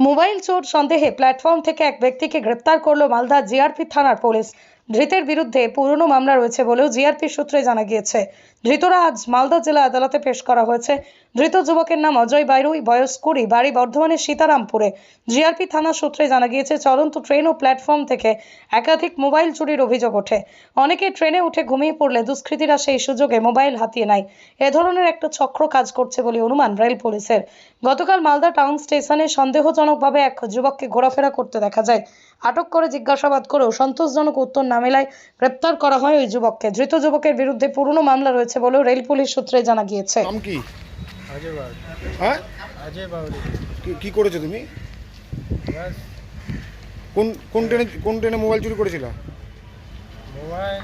Mobile চোর সন্দেহে platform থেকে এক ব্যক্তিকে গ্রেপ্তার করল মালদা জিআরপি থানার পুলিশ। ধৃতের বিরুদ্ধে পুরনো মামলা রয়েছে বলেও জিআরপি সূত্রে জানা গিয়েছে। ধৃতরা আজ মালদা জেলা আদালতে পেশ করা হয়েছে। ধৃত যুবকের নাম অজয় বাইরুই, বয়স কুড়ি, বাড়ি বর্ধমানের সীতারামপুরে। জিআরপি থানা সূত্রে জানা গিয়েছে, চলন্ত ট্রেন ও প্ল্যাটফর্ম থেকে একাধিক মোবাইল চুরির অভিযোগ ওঠে। অনেকে ট্রেনে উঠে ঘুমিয়ে পড়লে দুষ্কৃতীরা সেই সুযোগে মোবাইল হাতিয়ে নেয়। এ ধরনের একটা চক্র কাজ করছে বলে অনুমান রেল পুলিশের। গতকাল মালদা টাউন স্টেশনে সন্দেহজনকভাবে এক যুবককে ঘোরাফেরা করতে দেখা যায়। আটক করে জিজ্ঞাসাবাদ করেও সন্তোষজনক উত্তর না মেলায় গ্রেপ্তার করা হয় ওই যুবককে ধৃত যুবকের বিরুদ্ধে পুরনো মামলা রয়েছে বলেও রেল পুলিশ সূত্রে জানা গিয়েছে নাম কি अजय बावरी হ্যাঁ अजय बावरी কি- কি করেছো তুমি बस কোন কোন ট্রেনে কোন ট্রেনে মোবাইল চুরি করেছিল मोबाइल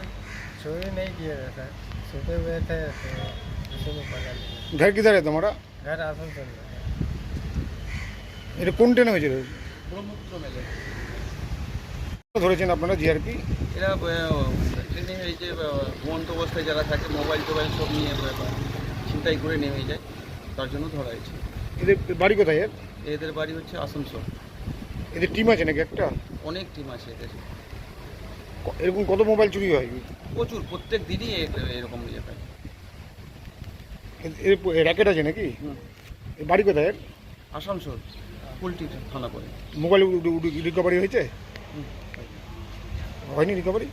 चोरी नहीं किया था सर सोते हुए थे तो किसी को पकड़ लिया ঘর কিধারে তোমরা घर आसनसोल में है। এটা কোন ট্রেনে হয়েছিল ধরেছেন আপনারা জিআরপি এরা আহ, ট্রেনে এই যে আহ, ঘুমন্ত অবস্থায় যারা থাকে মোবাইল টোবাইল সব নিয়ে করে নেমে যায় তার জন্য ধরা হয়েছে এদের বাড়ি কোথায় এর এদের বাড়ি হচ্ছে আসানসোল এদের টিম আছে নাকি একটা অনেক টিম আছে এদের ক- এরকম কত মোবাইল চুরি হয় প্রচুর প্রত্যেক দিনই এ- এরকম ইয়ে হয় এ- এর প- র্যাকেট আছে নাকি হুম। বাড়ি কোথায় এর আসানসোল থানা করে মোবাইল রিকভারি হয়েছে হুম। হয়নি রিকভারি